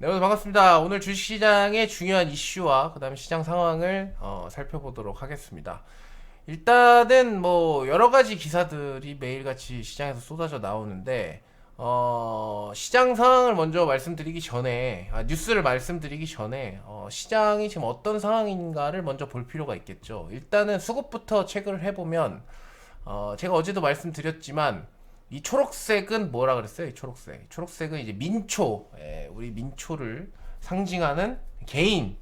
네, 오늘 반갑습니다. 오늘 주식시장의 중요한 이슈와 그 다음에 시장 상황을 어, 살펴보도록 하겠습니다. 일단은 뭐 여러 가지 기사들이 매일같이 시장에서 쏟아져 나오는데 어, 시장 상황을 먼저 말씀드리기 전에 아, 뉴스를 말씀드리기 전에 어, 시장이 지금 어떤 상황인가를 먼저 볼 필요가 있겠죠. 일단은 수급부터 체크를 해보면 어, 제가 어제도 말씀드렸지만 이 초록색은 뭐라 그랬어요? 이 초록색. 초록색은 이제 민초, 예, 우리 민초를 상징하는 개인.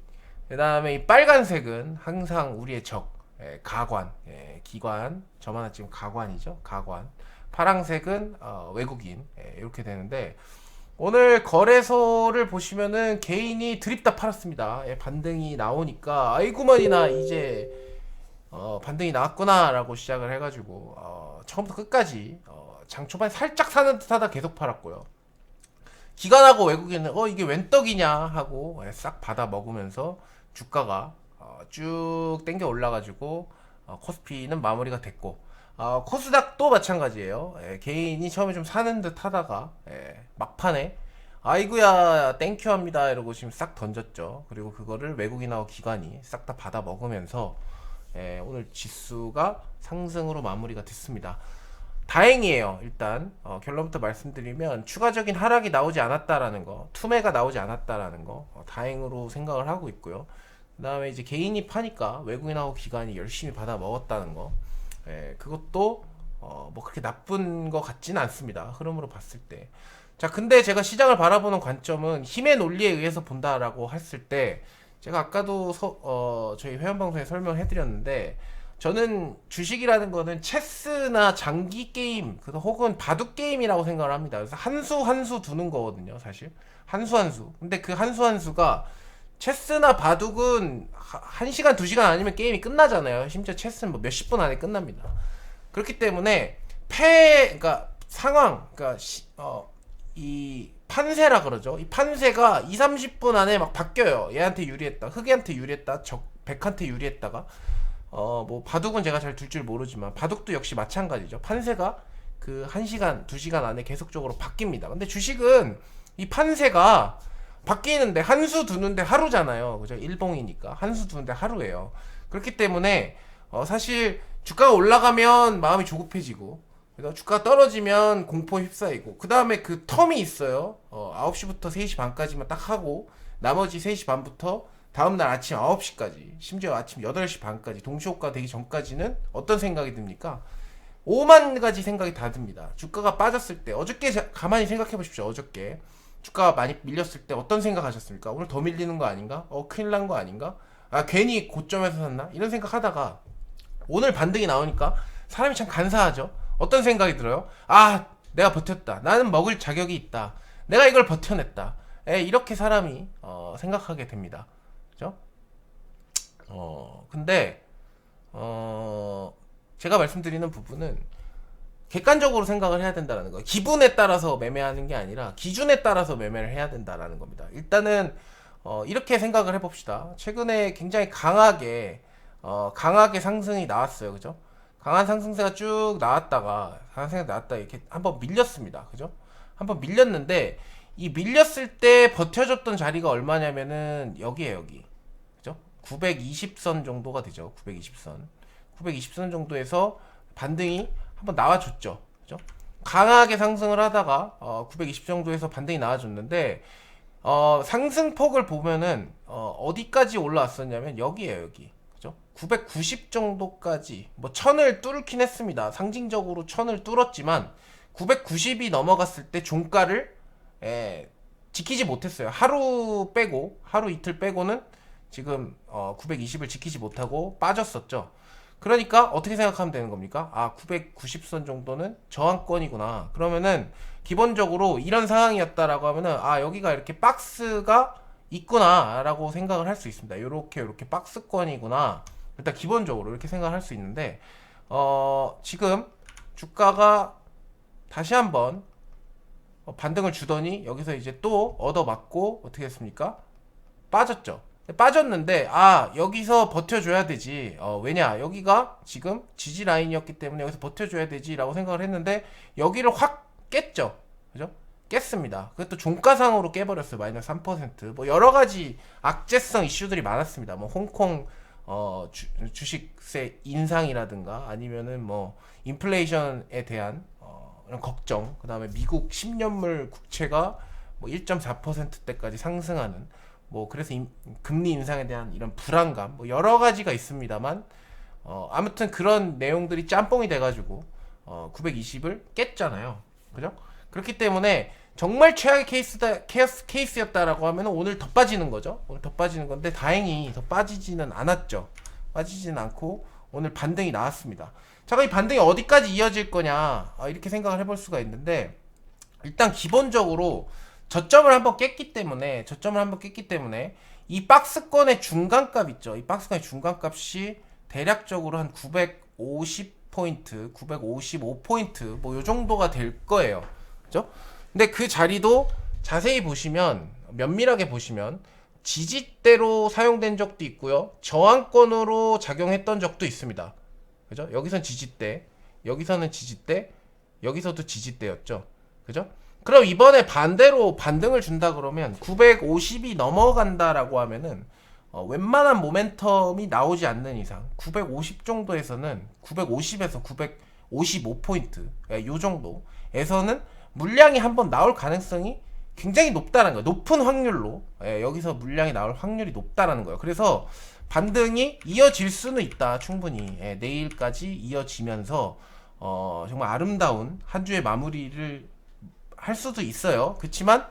그 다음에 이 빨간색은 항상 우리의 적, 예, 가관, 예, 기관. 저만 은 지금 가관이죠. 가관. 파랑색은 어, 외국인. 예, 이렇게 되는데 오늘 거래소를 보시면은 개인이 드립다 팔았습니다. 예, 반등이 나오니까 아이구만이나 이제 어, 반등이 나왔구나라고 시작을 해가지고 어, 처음부터 끝까지 어, 장 초반에 살짝 사는 듯하다 계속 팔았고요. 기관하고 외국인은 어 이게 웬 떡이냐 하고 예, 싹 받아 먹으면서 주가가 어, 쭉 땡겨 올라가지고 어, 코스피는 마무리가 됐고 어, 코스닥도 마찬가지예요. 예, 개인이 처음에 좀 사는 듯 하다가 예, 막판에 아이구야 땡큐 합니다 이러고 지금 싹 던졌죠. 그리고 그거를 외국인하고 기관이 싹 다 받아 먹으면서 예, 오늘 지수가 상승으로 마무리가 됐습니다. 다행이에요. 일단 어, 결론부터 말씀드리면 추가적인 하락이 나오지 않았다라는 거, 투매가 나오지 않았다라는 거 어, 다행으로 생각을 하고 있고요. 그다음에 이제 개인이 파니까 외국인하고 기관이 열심히 받아 먹었다는 거, 예, 그것도 어, 뭐 그렇게 나쁜 것 같지는 않습니다. 흐름으로 봤을 때. 자, 근데 제가 시장을 바라보는 관점은 힘의 논리에 의해서 본다라고 했을 때 제가 아까도 서, 어, 저희 회원 방송에 설명해 드렸는데 저는 주식이라는 거는 체스나 장기 게임, 그 혹은 바둑 게임이라고 생각을 합니다. 그래서 한 수 한 수 두는 거거든요, 사실. 한 수 한 수. 근데 그 한 수 한 수가 체스나 바둑은 한 시간 두 시간 아니면 게임이 끝나잖아요. 심지어 체스는 뭐 몇십 분 안에 끝납니다. 그렇기 때문에 패, 그러니까 상황, 그러니까 시, 어, 이 판세라 그러죠. 이 판세가 2, 30분 안에 막 바뀌어요. 얘한테 유리했다. 흑이한테 유리했다. 적 백한테 유리했다가 어 뭐 바둑은 제가 잘 둘 줄 모르지만 바둑도 역시 마찬가지죠. 판세가 그 1시간, 2시간 안에 계속적으로 바뀝니다. 근데 주식은 이 판세가 바뀌는데 한 수 두는데 하루잖아요. 그죠? 일봉이니까 한 수 두는데 하루예요. 그렇기 때문에 어 사실 주가가 올라가면 마음이 조급해지고 주가 떨어지면 공포에 휩싸이고 그 다음에 그 텀이 있어요. 어, 9시부터 3시 반까지만 딱 하고 나머지 3시 반부터 다음날 아침 9시까지 심지어 아침 8시 반까지 동시호가 되기 전까지는 어떤 생각이 듭니까? 5만 가지 생각이 다 듭니다. 주가가 빠졌을 때 어저께 자- 가만히 생각해 보십시오. 어저께 주가가 많이 밀렸을 때 어떤 생각 하셨습니까? 오늘 더 밀리는 거 아닌가? 어 큰일 난 거 아닌가? 아 괜히 고점에서 샀나? 이런 생각 하다가 오늘 반등이 나오니까 사람이 참 간사하죠. 어떤 생각이 들어요? 아, 내가 버텼다. 나는 먹을 자격이 있다. 내가 이걸 버텨냈다. 에, 이렇게 사람이 어, 생각하게 됩니다. 그죠? 어, 근데 어, 제가 말씀드리는 부분은 객관적으로 생각을 해야 된다는 거예요. 기분에 따라서 매매하는 게 아니라 기준에 따라서 매매를 해야 된다라는 겁니다. 일단은 어, 이렇게 생각을 해봅시다. 최근에 굉장히 강하게 어, 강하게 상승이 나왔어요. 그죠? 강한 상승세가 쭉 나왔다가 상승세가 나왔다 이렇게 한번 밀렸습니다. 그죠? 한번 밀렸는데 이 밀렸을 때 버텨줬던 자리가 얼마냐면은 여기에 여기. 그죠? 920선 정도가 되죠. 920선. 920선 정도에서 반등이 한번 나와줬죠. 그죠? 강하게 상승을 하다가 어, 920 정도에서 반등이 나와줬는데 어, 상승폭을 보면은 어, 어디까지 올라왔었냐면 여기에요, 여기. 그죠? 990 정도까지 뭐 천을 뚫긴 했습니다. 상징적으로 천을 뚫었지만 990이 넘어갔을 때 종가를 예, 지키지 못했어요. 하루 빼고 하루 이틀 빼고는 지금 어, 920을 지키지 못하고 빠졌었죠. 그러니까 어떻게 생각하면 되는 겁니까? 아, 990선 정도는 저항권이구나. 그러면은 기본적으로 이런 상황이었다라고 하면은 아, 여기가 이렇게 박스가 있구나라고 생각을 할 수 있습니다. 요렇게 요렇게 박스권이구나. 일단 기본적으로 이렇게 생각을 할수 있는데 어, 지금 주가가 다시 한번 어, 반등을 주더니 여기서 이제 또 얻어맞고 어떻게 했습니까? 빠졌죠. 빠졌는데 아 여기서 버텨줘야 되지 어, 왜냐 여기가 지금 지지 라인이었기 때문에 여기서 버텨줘야 되지라고 생각을 했는데 여기를 확 깼죠 그죠 깼습니다. 그것도 종가상으로 깨버렸어요. 마이너스 3%. 뭐 여러 가지 악재성 이슈들이 많았습니다. 뭐 홍콩 어, 주, 주식세 인상이라든가 아니면은 뭐 인플레이션에 대한 어, 이런 걱정, 그 다음에 미국 10년물 국채가 뭐 1.4%대까지 상승하는 뭐 그래서 인- 금리 인상에 대한 이런 불안감, 뭐 여러 가지가 있습니다만 어, 아무튼 그런 내용들이 짬뽕이 돼가지고 어, 920을 깼잖아요. 그죠? 그렇기 때문에 정말 최악의 케이스다 케이스, 케이스였다라고 하면 오늘 더 빠지는 거죠. 오늘 더 빠지는 건데 다행히 더 빠지지는 않았죠. 빠지지는 않고 오늘 반등이 나왔습니다. 자, 그럼 이 반등이 어디까지 이어질 거냐 아, 이렇게 생각을 해볼 수가 있는데 일단 기본적으로 저점을 한번 깼기 때문에 저점을 한번 깼기 때문에 이 박스권의 중간값 있죠. 이 박스권의 중간값이 대략적으로 한 950 포인트, 955 포인트 뭐 요 정도가 될 거예요. 그죠? 근데 그 자리도 자세히 보시면 면밀하게 보시면 지지대로 사용된 적도 있고요. 저항권으로 작용했던 적도 있습니다. 그죠? 여기선 지지대, 여기서는 지지대, 여기서도 지지대였죠. 그죠? 그럼 이번에 반대로 반등을 준다 그러면 950이 넘어간다라고 하면은 어, 웬만한 모멘텀이 나오지 않는 이상 950 정도에서는 950에서 955포인트 요 정도에서는 물량이 한번 나올 가능성이 굉장히 높다는 거예요. 높은 확률로 예, 여기서 물량이 나올 확률이 높다라는 거예요. 그래서 반등이 이어질 수는 있다 충분히 예, 내일까지 이어지면서 어, 정말 아름다운 한 주의 마무리를 할 수도 있어요. 그렇지만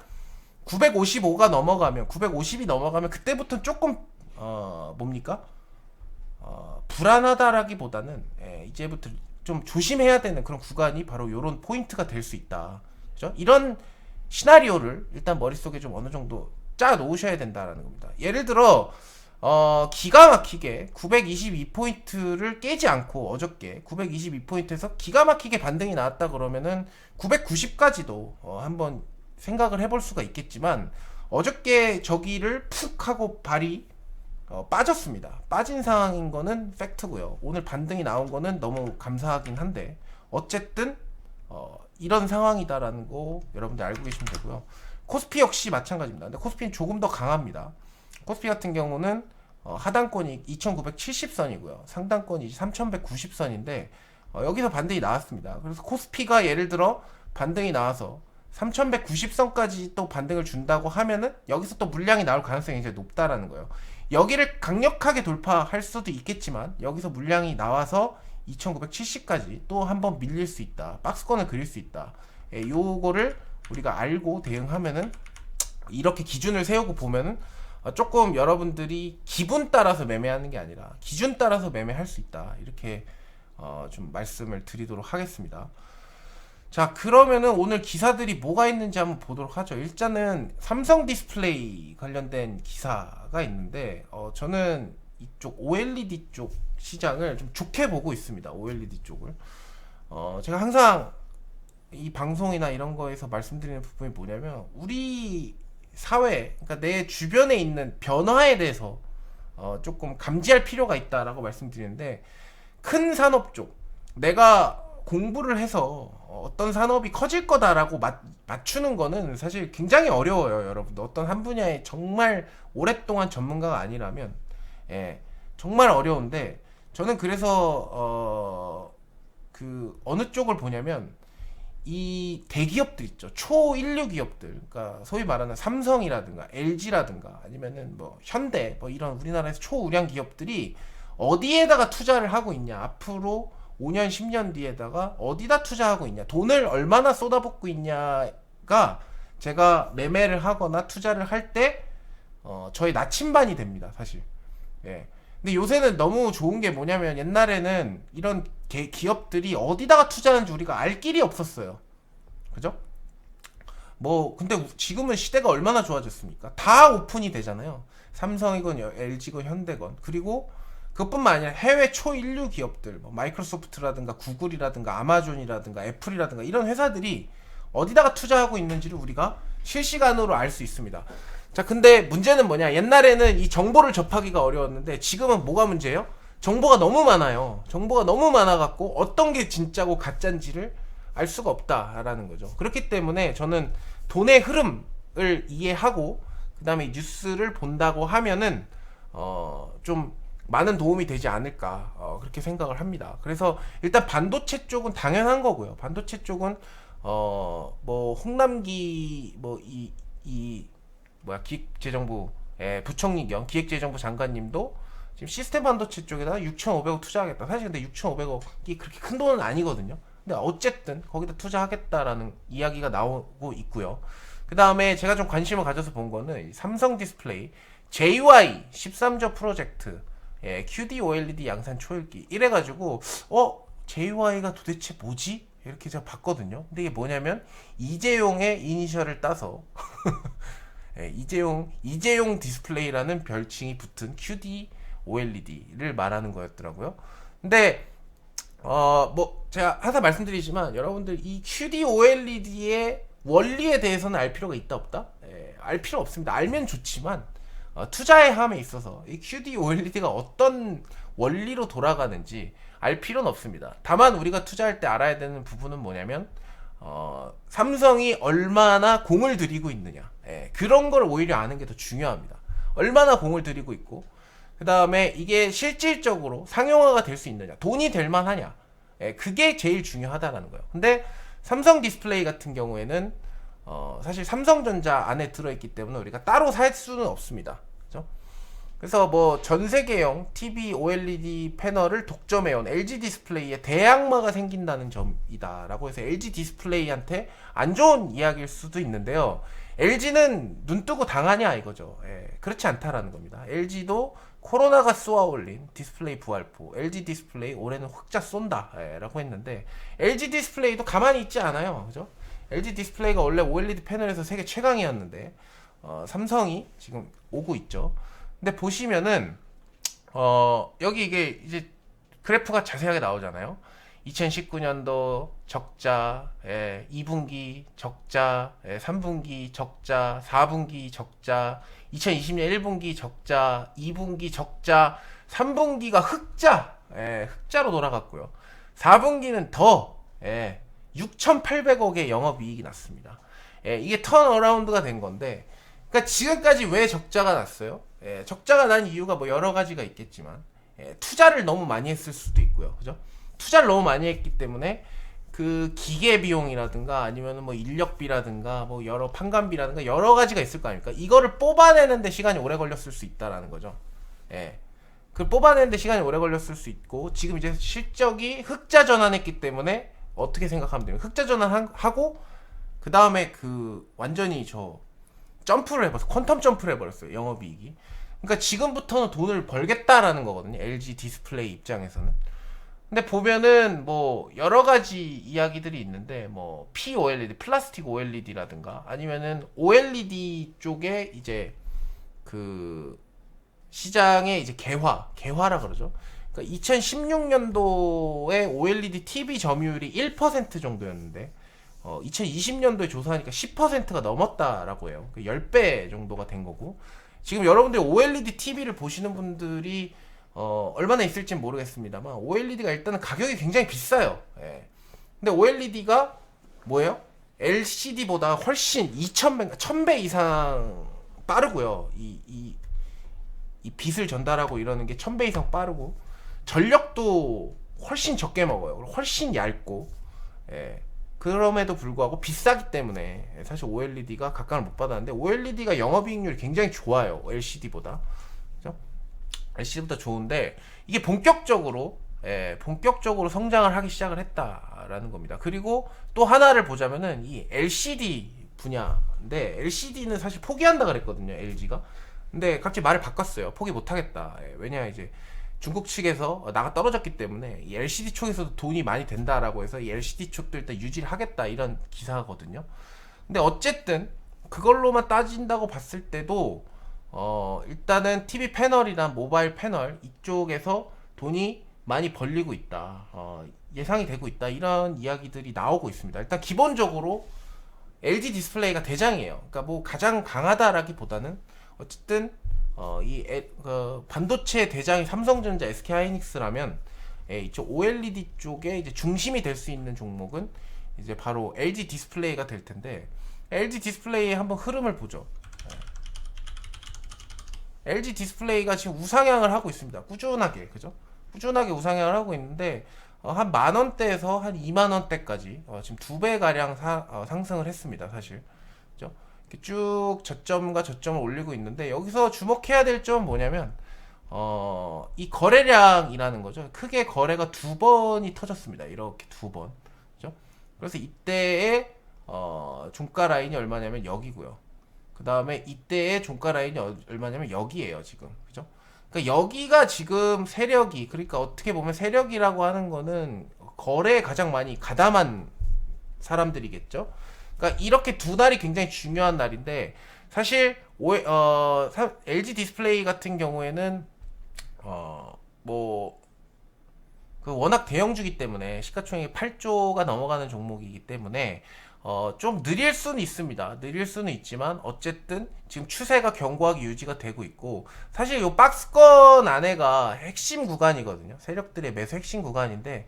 955가 넘어가면 950이 넘어가면 그때부터 조금 어 뭡니까 어, 불안하다라기보다는 예, 이제부터 좀 조심해야 되는 그런 구간이 바로 이런 포인트가 될 수 있다. 그죠? 이런 시나리오를 일단 머릿속에 좀 어느 정도 짜 놓으셔야 된다라는 겁니다. 예를 들어 어, 기가 막히게 922포인트를 깨지 않고 어저께 922포인트에서 기가 막히게 반등이 나왔다 그러면은 990까지도 어, 한번 생각을 해볼 수가 있겠지만 어저께 저기를 푹 하고 발이 어, 빠졌습니다. 빠진 상황인 거는 팩트고요. 오늘 반등이 나온 거는 너무 감사하긴 한데 어쨌든 어, 이런 상황이다라는 거 여러분들 알고 계시면 되고요. 코스피 역시 마찬가지입니다. 근데 코스피는 조금 더 강합니다. 코스피 같은 경우는 어, 하단권이 2970선이고요. 상단권이 3190선인데 어, 여기서 반등이 나왔습니다. 그래서 코스피가 예를 들어 반등이 나와서 3190선까지 또 반등을 준다고 하면은 여기서 또 물량이 나올 가능성이 굉장히 높다라는 거예요. 여기를 강력하게 돌파할 수도 있겠지만 여기서 물량이 나와서 2970까지 또 한번 밀릴 수 있다. 박스권을 그릴 수 있다. 예, 요거를 우리가 알고 대응하면은 이렇게 기준을 세우고 보면은 어, 조금 여러분들이 기분 따라서 매매하는 게 아니라 기준 따라서 매매할 수 있다. 이렇게 어, 좀 말씀을 드리도록 하겠습니다. 자, 그러면은 오늘 기사들이 뭐가 있는지 한번 보도록 하죠. 일단은 삼성 디스플레이 관련된 기사가 있는데, 어, 저는 이쪽 OLED 쪽 시장을 좀 좋게 보고 있습니다. OLED 쪽을. 어, 제가 항상 이 방송이나 이런 거에서 말씀드리는 부분이 뭐냐면, 우리 사회, 그러니까 내 주변에 있는 변화에 대해서 어, 조금 감지할 필요가 있다라고 말씀드리는데, 큰 산업 쪽, 내가 공부를 해서 어떤 산업이 커질 거다라고 맞, 맞추는 거는 사실 굉장히 어려워요, 여러분들. 어떤 한 분야에 정말 오랫동안 전문가가 아니라면, 예, 정말 어려운데, 저는 그래서, 어, 그, 어느 쪽을 보냐면, 이 대기업들 있죠. 초 인류 기업들. 그러니까 소위 말하는 삼성이라든가 LG라든가 아니면은 뭐 현대 뭐 이런 우리나라에서 초우량 기업들이 어디에다가 투자를 하고 있냐. 앞으로 5년, 10년 뒤에다가 어디다 투자하고 있냐. 돈을 얼마나 쏟아붓고 있냐가 제가 매매를 하거나 투자를 할 때 어, 저의 나침반이 됩니다. 사실. 예. 근데 요새는 너무 좋은 게 뭐냐면 옛날에는 이런 개- 기업들이 어디다가 투자하는지 우리가 알 길이 없었어요. 그죠? 뭐 근데 지금은 시대가 얼마나 좋아졌습니까? 다 오픈이 되잖아요. 삼성이건 여- LG건 현대건 그리고 그것뿐만 아니라 해외 초인류 기업들 뭐 마이크로소프트라든가 구글이라든가 아마존이라든가 애플이라든가 이런 회사들이 어디다가 투자하고 있는지를 우리가 실시간으로 알 수 있습니다. 자, 근데 문제는 뭐냐? 옛날에는 이 정보를 접하기가 어려웠는데 지금은 뭐가 문제예요? 정보가 너무 많아요. 정보가 너무 많아갖고 어떤 게 진짜고 가짜인지를 알 수가 없다라는 거죠. 그렇기 때문에 저는 돈의 흐름을 이해하고 그 다음에 뉴스를 본다고 하면은 어, 좀 많은 도움이 되지 않을까 어, 그렇게 생각을 합니다. 그래서 일단 반도체 쪽은 당연한 거고요. 반도체 쪽은 어, 뭐 홍남기 뭐이이 뭐야 기획재정부 예, 부총리 겸 기획재정부 장관님도 지금 시스템 반도체 쪽에다가 6,500억 투자하겠다. 사실 근데 6,500억이 그렇게 큰 돈은 아니거든요. 근데 어쨌든 거기다 투자하겠다라는 이야기가 나오고 있고요. 그 다음에 제가 좀 관심을 가져서 본 거는 이 삼성 디스플레이 JY 13조 프로젝트 예, QD OLED 양산 초읽기 이래가지고 어 JY가 도대체 뭐지? 이렇게 제가 봤거든요. 근데 이게 뭐냐면 이재용의 이니셜을 따서 예, 이재용 이재용 디스플레이라는 별칭이 붙은 QD OLED를 말하는 거였더라고요. 근데 어 뭐 제가 항상 말씀드리지만 여러분들 이 QD OLED의 원리에 대해서는 알 필요가 있다 없다? 예, 알 필요 없습니다. 알면 좋지만 어, 투자의 함에 있어서 이 QD OLED가 어떤 원리로 돌아가는지 알 필요는 없습니다. 다만 우리가 투자할 때 알아야 되는 부분은 뭐냐면 어, 삼성이 얼마나 공을 들이고 있느냐 예, 그런 걸 오히려 아는 게 더 중요합니다. 얼마나 공을 들이고 있고 그 다음에 이게 실질적으로 상용화가 될 수 있느냐 돈이 될 만하냐 예, 그게 제일 중요하다라는 거예요. 근데 삼성 디스플레이 같은 경우에는 어, 사실 삼성전자 안에 들어있기 때문에 우리가 따로 살 수는 없습니다. 그래서 뭐 전 세계형 TV OLED 패널을 독점해온 LG 디스플레이에 대항마가 생긴다는 점이다라고 해서 LG 디스플레이한테 안 좋은 이야기일 수도 있는데요. LG는 눈 뜨고 당하냐 이거죠. 예, 그렇지 않다라는 겁니다. LG도 코로나가 쏘아 올린 디스플레이 부활포 LG 디스플레이 올해는 흑자 쏜다 예, 라고 했는데 LG 디스플레이도 가만히 있지 않아요 그죠 LG 디스플레이가 원래 OLED 패널에서 세계 최강이었는데 어, 삼성이 지금 오고 있죠 근데 보시면은 어, 여기 이게 이제 그래프가 자세하게 나오잖아요 2019년도 적자, 예, 2분기 적자, 예, 3분기 적자, 4분기 적자, 2020년 1분기 적자, 2분기 적자, 3분기가 흑자, 예, 흑자로 돌아갔고요. 4분기는 더 예, 6,800억의 영업이익이 났습니다. 예, 이게 턴어라운드가 된 건데, 그러니까 지금까지 왜 적자가 났어요? 예, 적자가 난 이유가 뭐 여러 가지가 있겠지만, 예, 투자를 너무 많이 했을 수도 있고요, 그죠? 투자를 너무 많이 했기 때문에 그 기계 비용이라든가 아니면 뭐 인력비라든가 뭐 여러 판관비라든가 여러 가지가 있을 거 아닙니까? 이거를 뽑아내는데 시간이 오래 걸렸을 수 있다라는 거죠. 예. 그 뽑아내는데 시간이 오래 걸렸을 수 있고 지금 이제 실적이 흑자 전환했기 때문에 어떻게 생각하면 됩니까? 흑자 전환하고 그 다음에 그 완전히 저 점프를 해버렸어. 퀀텀 점프를 해버렸어요. 영업이익이. 그러니까 지금부터는 돈을 벌겠다라는 거거든요. LG 디스플레이 입장에서는. 근데 보면은 뭐 여러 가지 이야기들이 있는데 뭐 POLED, 플라스틱 OLED라든가 아니면은 OLED 쪽에 이제 그 시장의 이제 개화, 개화라 그러죠. 그러니까 2016년도에 OLED TV 점유율이 1% 정도였는데 어 2020년도에 조사하니까 10%가 넘었다라고 해요. 그 10배 정도가 된 거고 지금 여러분들 OLED TV를 보시는 분들이 어, 얼마나 있을지는 모르겠습니다만 OLED가 일단은 가격이 굉장히 비싸요. 예. 근데 OLED가 뭐예요? LCD보다 훨씬 2000배, 1000배 이상 빠르고요. 이, 이, 이 빛을 전달하고 이러는 게 1000배 이상 빠르고 전력도 훨씬 적게 먹어요. 훨씬 얇고 예. 그럼에도 불구하고 비싸기 때문에 사실 OLED가 각광을 못 받았는데 OLED가 영업이익률이 굉장히 좋아요. LCD보다. LCD보다 좋은데 이게 본격적으로 예, 본격적으로 성장을 하기 시작을 했다라는 겁니다. 그리고 또 하나를 보자면은 이 LCD 분야인데 LCD는 사실 포기한다 그랬거든요. LG가. 근데 갑자기 말을 바꿨어요. 포기 못 하겠다. 예, 왜냐 이제 중국 측에서 나가 떨어졌기 때문에 이 LCD 쪽에서도 돈이 많이 된다라고 해서 이 LCD 쪽도 일단 유지를 하겠다 이런 기사거든요. 근데 어쨌든 그걸로만 따진다고 봤을 때도 어, 일단은 TV 패널이나 모바일 패널 이쪽에서 돈이 많이 벌리고 있다. 어, 예상이 되고 있다. 이런 이야기들이 나오고 있습니다. 일단 기본적으로 LG 디스플레이가 대장이에요. 그러니까 뭐 가장 강하다라기보다는 어쨌든 어, 이 에, 그 반도체 대장이 삼성전자, SK 하이닉스라면 예, 이쪽 OLED 쪽에 이제 중심이 될 수 있는 종목은 이제 바로 LG 디스플레이가 될 텐데 LG 디스플레이의 한번 흐름을 보죠. 네. LG 디스플레이가 지금 우상향을 하고 있습니다. 꾸준하게, 그죠? 꾸준하게 우상향을 하고 있는데 어, 한 만 원대에서 한 2만 원대까지 어, 지금 두 배 가량 어, 상승을 했습니다. 사실, 쭉 저점과 저점을 올리고 있는데 여기서 주목해야 될 점은 뭐냐면 어, 이 거래량이라는 거죠. 크게 거래가 두 번이 터졌습니다. 이렇게 두 번. 그죠? 그래서 이때의 어, 종가 라인이 얼마냐면 여기고요. 그 다음에 이때의 종가 라인이 어- 얼마냐면 여기에요, 지금. 그죠? 그러니까 여기가 지금 세력이, 그러니까 어떻게 보면 세력이라고 하는 거는 거래에 가장 많이 가담한 사람들이겠죠? 그러니까 이렇게 두 날이 굉장히 중요한 날인데, 사실, 오- 어, 사- LG 디스플레이 같은 경우에는, 어, 뭐, 그 워낙 대형주기 때문에 시가총액이 8조가 넘어가는 종목이기 때문에 어, 좀 느릴 수는 있습니다. 느릴 수는 있지만 어쨌든 지금 추세가 견고하게 유지가 되고 있고 사실 이 박스권 안에가 핵심 구간이거든요. 세력들의 매수 핵심 구간인데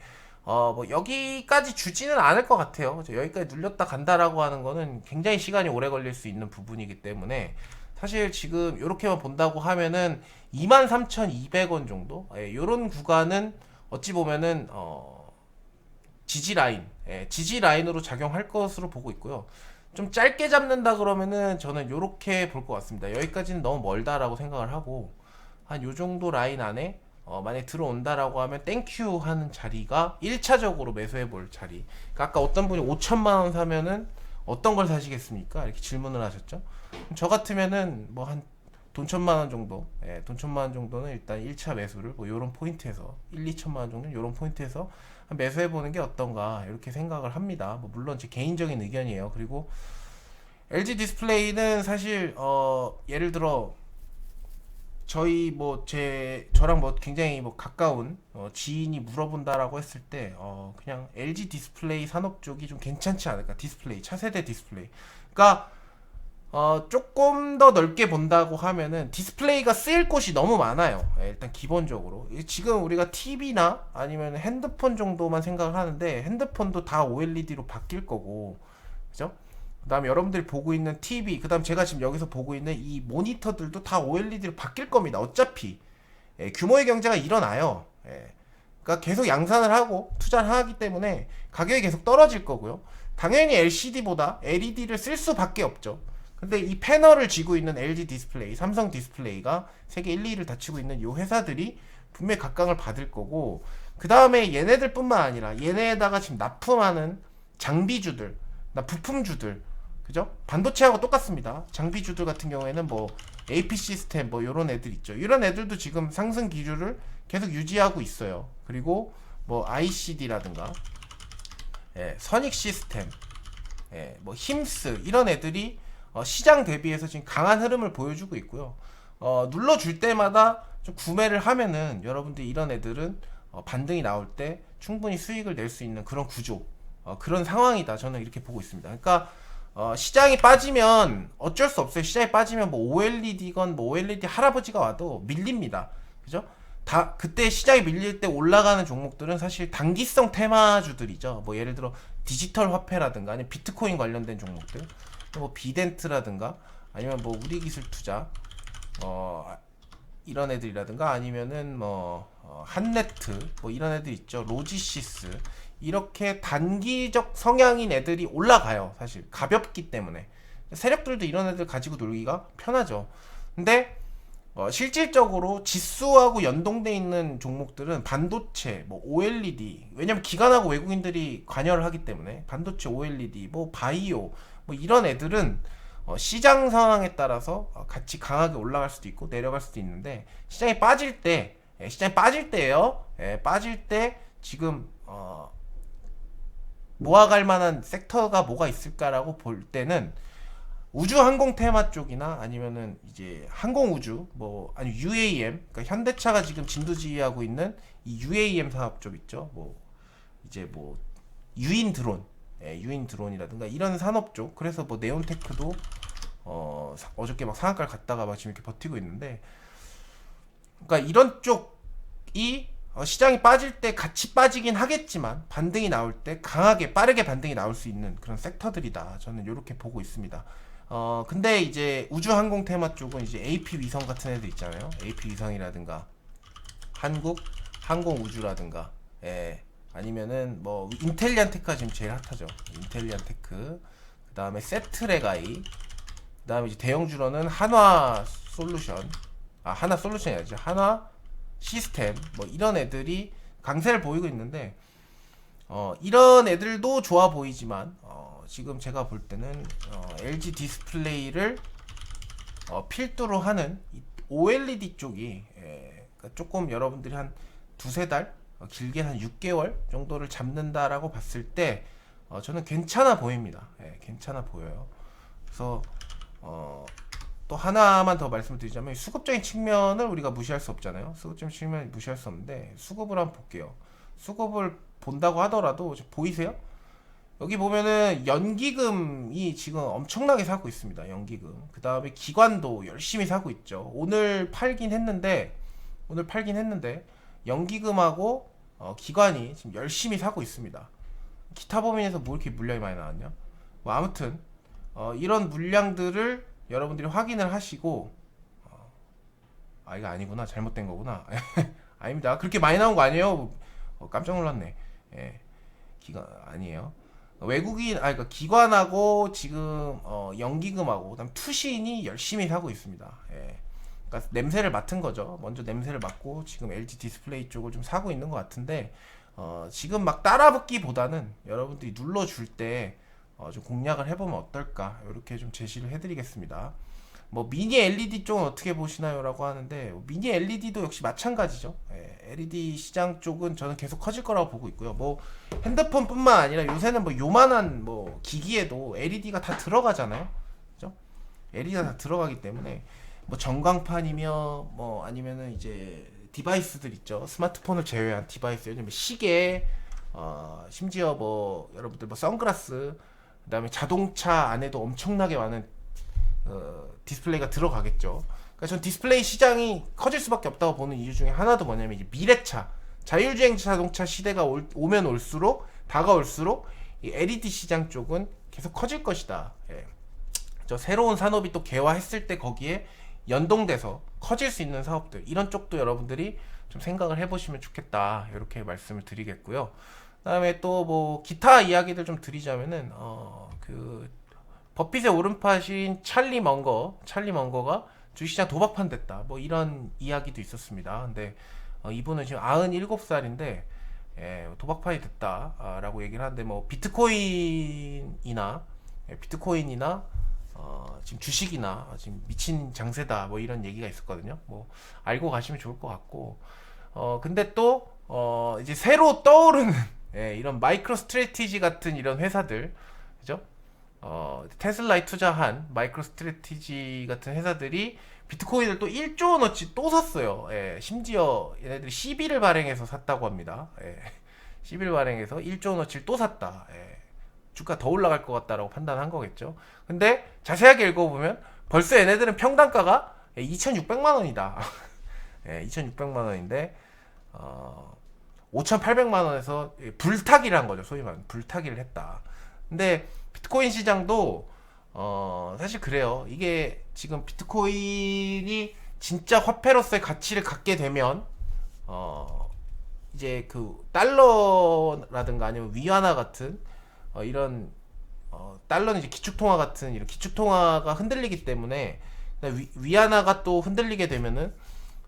어, 뭐 여기까지 주지는 않을 것 같아요. 여기까지 눌렸다 간다라고 하는 거는 굉장히 시간이 오래 걸릴 수 있는 부분이기 때문에 사실 지금 이렇게만 본다고 하면은 23,200원 정도 예, 요런 구간은 어찌 보면은 어, 지지 라인, 예, 지지 라인으로 작용할 것으로 보고 있고요. 좀 짧게 잡는다 그러면은 저는 요렇게 볼 것 같습니다. 여기까지는 너무 멀다라고 생각을 하고 한 요 정도 라인 안에 어, 만약에 들어온다라고 하면 땡큐 하는 자리가 1차적으로 매수해 볼 자리. 그러니까 아까 어떤 분이 5천만 원 사면은 어떤 걸 사시겠습니까? 이렇게 질문을 하셨죠. 저 같으면은 뭐 한 돈 천만 원 정도, 예, 돈 천만 원 정도는 일단 1차 매수를 뭐 요런 포인트에서 1, 2천만 원 정도 요런 포인트에서 한 매수해 보는 게 어떤가 이렇게 생각을 합니다. 뭐 물론 제 개인적인 의견이에요. 그리고 LG 디스플레이는 사실 어 예를 들어 저희 뭐 제 저랑 뭐 굉장히 뭐 가까운 어 지인이 물어본다라고 했을 때 어 그냥 LG 디스플레이 산업 쪽이 좀 괜찮지 않을까? 디스플레이 차세대 디스플레이. 그러니까 어 조금 더 넓게 본다고 하면은 디스플레이가 쓰일 곳이 너무 많아요. 예, 일단 기본적으로. 이- 지금 우리가 TV나 아니면 핸드폰 정도만 생각을 하는데 핸드폰도 다 OLED로 바뀔 거고. 그죠? 그다음 여러분들이 보고 있는 TV, 그다음 제가 지금 여기서 보고 있는 이 모니터들도 다 OLED로 바뀔 겁니다. 어차피 예, 규모의 경제가 일어나요. 예. 그러니까 계속 양산을 하고 투자를 하기 때문에 가격이 계속 떨어질 거고요. 당연히 LCD보다 LED를 쓸 수밖에 없죠. 근데 이 패널을 쥐고 있는 LG 디스플레이, 삼성 디스플레이가 세계 1, 2위를 다치고 있는 이 회사들이 분명히 각광을 받을 거고 그 다음에 얘네들뿐만 아니라 얘네에다가 지금 납품하는 장비주들, 나 부품주들 그죠? 반도체하고 똑같습니다. 장비주들 같은 경우에는 뭐 AP 시스템 뭐 이런 애들 있죠. 이런 애들도 지금 상승 기류를 계속 유지하고 있어요. 그리고 뭐 ICD라든가 예, 선익 시스템, 예, 뭐 힘스 이런 애들이 어, 시장 대비해서 지금 강한 흐름을 보여주고 있고요. 어, 눌러줄 때마다 좀 구매를 하면은 여러분들 이런 애들은 어, 반등이 나올 때 충분히 수익을 낼 수 있는 그런 구조, 어, 그런 상황이다. 저는 이렇게 보고 있습니다. 그러니까 어, 시장이 빠지면 어쩔 수 없어요. 시장이 빠지면 뭐 OLED건 뭐 OLED 할아버지가 와도 밀립니다. 그죠? 다 그때 시장이 밀릴 때 올라가는 종목들은 사실 단기성 테마주들이죠. 뭐 예를 들어 디지털 화폐라든가 아니면 비트코인 관련된 종목들, 뭐 비덴트라든가 아니면 뭐 우리 기술 투자, 어 이런 애들이라든가 아니면은 뭐 어, 한네트 뭐 이런 애들 있죠. 로지시스 이렇게 단기적 성향인 애들이 올라가요. 사실 가볍기 때문에 세력들도 이런 애들 가지고 놀기가 편하죠. 근데 어, 실질적으로 지수하고 연동돼 있는 종목들은 반도체, 뭐 OLED, 왜냐면 기관하고 외국인들이 관여를 하기 때문에 반도체, OLED, 뭐 바이오, 뭐 이런 애들은 어, 시장 상황에 따라서 어, 같이 강하게 올라갈 수도 있고 내려갈 수도 있는데 시장이 빠질 때, 예, 시장이 빠질 때예요. 예, 빠질 때 지금 어, 모아갈 만한 섹터가 뭐가 있을까라고 볼 때는 우주 항공 테마 쪽이나 아니면은 이제 항공 우주 뭐 아니 UAM 그러니까 현대차가 지금 진두지휘하고 있는 이 UAM 사업 쪽 있죠. 뭐 이제 뭐 유인 드론, 예, 유인 드론이라든가 이런 산업 쪽 그래서 뭐 네온테크도 어 사- 어저께 막 상한가를 갔다가 막 지금 이렇게 버티고 있는데 그러니까 이런 쪽이 어, 시장이 빠질 때 같이 빠지긴 하겠지만 반등이 나올 때 강하게 빠르게 반등이 나올 수 있는 그런 섹터들이다. 저는 이렇게 보고 있습니다. 어 근데 이제 우주항공 테마 쪽은 이제 AP 위성 같은 애들 있잖아요. AP 위성이라든가 한국 항공우주라든가 예 아니면은 뭐 인텔리안 테크가 지금 제일 핫하죠. 인텔리안 테크 그 다음에 세트레가이 그 다음에 이제 대형 주로는 한화 솔루션 아 한화 솔루션이 아니죠. 한화 시스템 뭐 이런 애들이 강세를 보이고 있는데 어 이런 애들도 좋아 보이지만 어 지금 제가 볼 때는 어 LG 디스플레이를 어 필두로 하는 이 OLED 쪽이 예, 그러니까 조금 여러분들이 한 두세 달 어, 길게 한 6개월 정도를 잡는다라고 봤을 때 어, 저는 괜찮아 보입니다. 예, 괜찮아 보여요. 그래서 어, 또 하나만 더 말씀을 드리자면 수급적인 측면을 우리가 무시할 수 없잖아요. 수급적인 측면 무시할 수 없는데 수급을 한번 볼게요. 수급을 본다고 하더라도 보이세요? 여기 보면은 연기금이 지금 엄청나게 사고 있습니다. 연기금. 그 다음에 기관도 열심히 사고 있죠. 오늘 팔긴 했는데 오늘 팔긴 했는데 연기금하고 어, 기관이 지금 열심히 사고 있습니다. 기타 범위에서 뭐 이렇게 물량이 많이 나왔냐? 뭐 아무튼 어, 이런 물량들을 여러분들이 확인을 하시고 어, 아 이거 아니구나. 잘못된 거구나. 아닙니다. 그렇게 많이 나온 거 아니에요. 어, 깜짝 놀랐네. 예. 기관 아니에요. 외국인 아 그러니까 기관하고 지금 어, 연기금하고 그다음 투신이 열심히 사고 있습니다. 예. 그러니까 냄새를 맡은 거죠. 먼저 냄새를 맡고 지금 LG 디스플레이 쪽을 좀 사고 있는 것 같은데 어, 지금 막 따라붙기보다는 여러분들이 눌러줄 때 어, 좀 공략을 해보면 어떨까 이렇게 좀 제시를 해드리겠습니다. 뭐 미니 LED 쪽은 어떻게 보시나요라고 하는데 미니 LED도 역시 마찬가지죠. 예, LED 시장 쪽은 저는 계속 커질 거라고 보고 있고요. 뭐 핸드폰뿐만 아니라 요새는 뭐 요만한 뭐 기기에도 LED가 다 들어가잖아요. 그죠? LED가 다 들어가기 때문에 뭐 전광판이며 뭐 아니면은 이제 디바이스들 있죠. 스마트폰을 제외한 디바이스, 요즘 시계, 어, 심지어 뭐 여러분들 뭐 선글라스 그다음에 자동차 안에도 엄청나게 많은 어, 디스플레이가 들어가겠죠. 그러니까 전 디스플레이 시장이 커질 수밖에 없다고 보는 이유 중에 하나도 뭐냐면 이제 미래차, 자율주행 자동차 시대가 올, 오면 올수록 다가올수록 이 LED 시장 쪽은 계속 커질 것이다. 예. 저 새로운 산업이 또 개화했을 때 거기에 연동돼서 커질 수 있는 사업들 이런 쪽도 여러분들이 좀 생각을 해보시면 좋겠다 이렇게 말씀을 드리겠고요. 그다음에 또 뭐 기타 이야기들 좀 드리자면은 어 그 버핏의 오른팔인 찰리 먼거 찰리 먼거가 주식시장 도박판 됐다 뭐 이런 이야기도 있었습니다. 근데 어, 이분은 지금 97살인데 예, 도박판이 됐다라고 얘기를 하는데 뭐 비트코인이나 예, 비트코인이나 어, 지금 주식이나 지금 미친 장세다 뭐 이런 얘기가 있었거든요. 뭐 알고 가시면 좋을 것 같고 어 근데 또 어, 이제 새로 떠오르는 예, 이런 마이크로 스트레티지 같은 이런 회사들 그죠? 어, 테슬라에 투자한 마이크로 스트레티지 같은 회사들이 비트코인을 또 1조 원어치 또 샀어요. 예, 심지어 얘네들이 CB를 발행해서 샀다고 합니다. 예, CB를 발행해서 1조 원어치를 또 샀다. 예, 주가 더 올라갈 것 같다라고 판단한 거겠죠. 근데 자세하게 읽어보면 벌써 얘네들은 평단가가 2,600만 원이다. 예, 2,600만 원인데 어, 5,800만 원에서 불타기를 한 거죠. 소위 말하는 불타기를 했다. 근데 비트코인 시장도 어, 사실 그래요. 이게 지금 비트코인이 진짜 화폐로서의 가치를 갖게 되면 어, 이제 그 달러라든가 아니면 위안화 같은 어, 이런 어, 달러는 이제 기축통화 같은 이런 기축통화가 흔들리기 때문에 위, 위안화가 또 흔들리게 되면은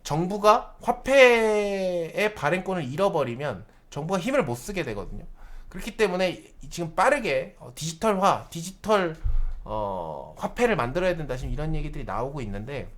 정부가 화폐의 발행권을 잃어버리면 정부가 힘을 못 쓰게 되거든요. 그렇기 때문에 지금 빠르게 어, 디지털화, 디지털 어, 화폐를 만들어야 된다 지금 이런 얘기들이 나오고 있는데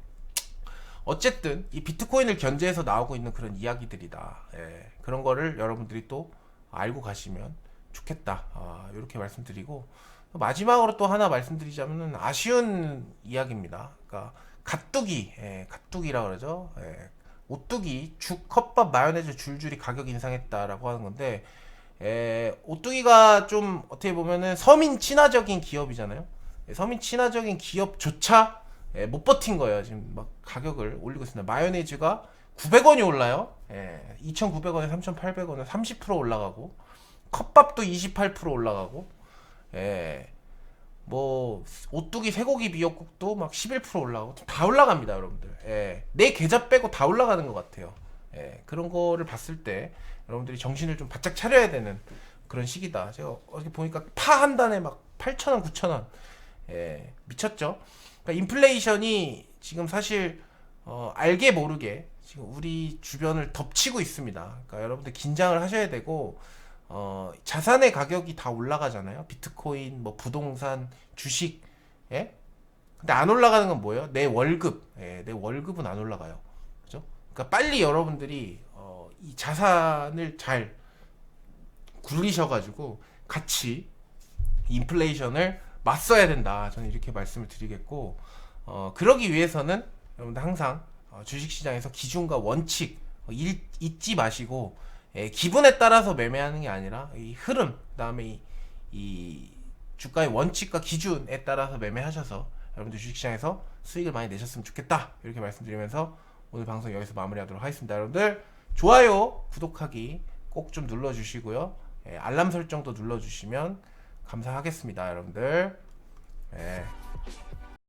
어쨌든 이 비트코인을 견제해서 나오고 있는 그런 이야기들이다. 예, 그런 거를 여러분들이 또 알고 가시면 좋겠다. 아, 이렇게 말씀드리고 마지막으로 또 하나 말씀드리자면은 아쉬운 이야기입니다. 그러니까 갓뚜기, 예, 갓뚜기라 그러죠. 예, 오뚜기, 죽, 컵밥, 마요네즈 줄줄이 가격 인상했다라고 하는 건데 예, 오뚜기가 좀 어떻게 보면은 서민 친화적인 기업이잖아요. 예, 서민 친화적인 기업조차 예, 못 버틴 거예요. 지금 막 가격을 올리고 있습니다. 마요네즈가 900원이 올라요. 예, 2,900원에 3,800원에 30% 올라가고 컵밥도 28% 올라가고 예. 뭐 오뚜기 쇠고기 미역국도 막 11% 올라가고 다 올라갑니다, 여러분들. 예. 내 계좌 빼고 다 올라가는 것 같아요. 예. 그런 거를 봤을 때 여러분들이 정신을 좀 바짝 차려야 되는 그런 시기다. 제가 어떻게 보니까 파 한 단에 막 8,000원, 9,000원. 예. 미쳤죠? 그러니까 인플레이션이 지금 사실 어, 알게 모르게 지금 우리 주변을 덮치고 있습니다. 그러니까 여러분들 긴장을 하셔야 되고 어, 자산의 가격이 다 올라가잖아요. 비트코인, 뭐 부동산, 주식, 예? 근데 안 올라가는 건 뭐예요? 내 월급, 예, 내 월급은 안 올라가요. 그죠? 그러니까 빨리 여러분들이 어, 이 자산을 잘 굴리셔가지고 같이 인플레이션을 맞서야 된다. 저는 이렇게 말씀을 드리겠고, 어, 그러기 위해서는 여러분들 항상 어, 주식시장에서 기준과 원칙 어, 잃, 잊지 마시고 예, 기분에 따라서 매매하는 게 아니라 이 흐름, 그다음에 이, 이 주가의 원칙과 기준에 따라서 매매하셔서 여러분들 주식시장에서 수익을 많이 내셨으면 좋겠다 이렇게 말씀드리면서 오늘 방송 여기서 마무리하도록 하겠습니다. 여러분들 좋아요, 구독하기 꼭 좀 눌러주시고요. 예, 알람 설정도 눌러주시면 감사하겠습니다, 여러분들. 예.